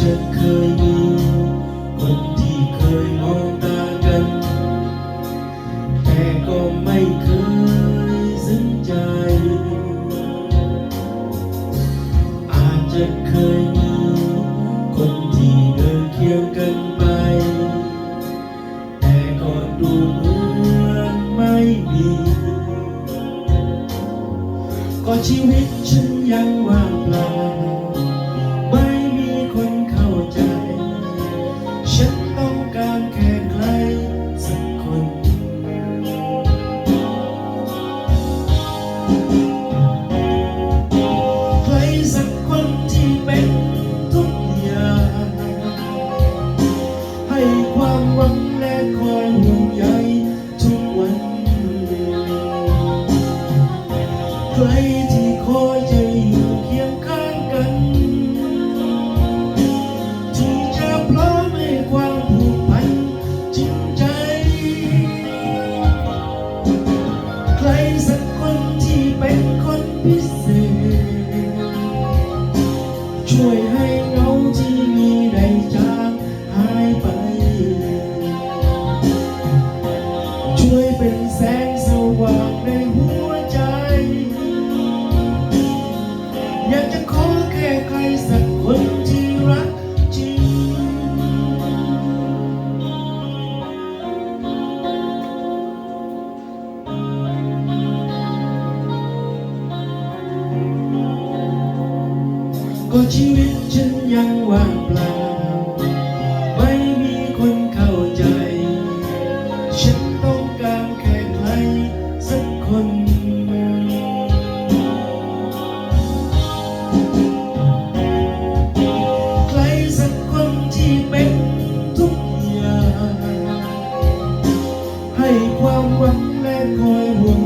ฉันเคยดู คนที่เคยมองตากัน แต่ก็ไม่เคยสนใจ อาจจะเคยมีคนที่เดินเคียงกันไป แต่ก็ดูเหมือนไม่มี ก็ชีวิตฉันยังว่างเปล่า ใก็ชีวิตฉันยังว่างเปล่า ไม่มีคนเข้าใจ ฉันต้องการแค่ใครสักคน ใครสักคนที่เป็นทุกอย่าง ให้ความหวังและคอยห่วง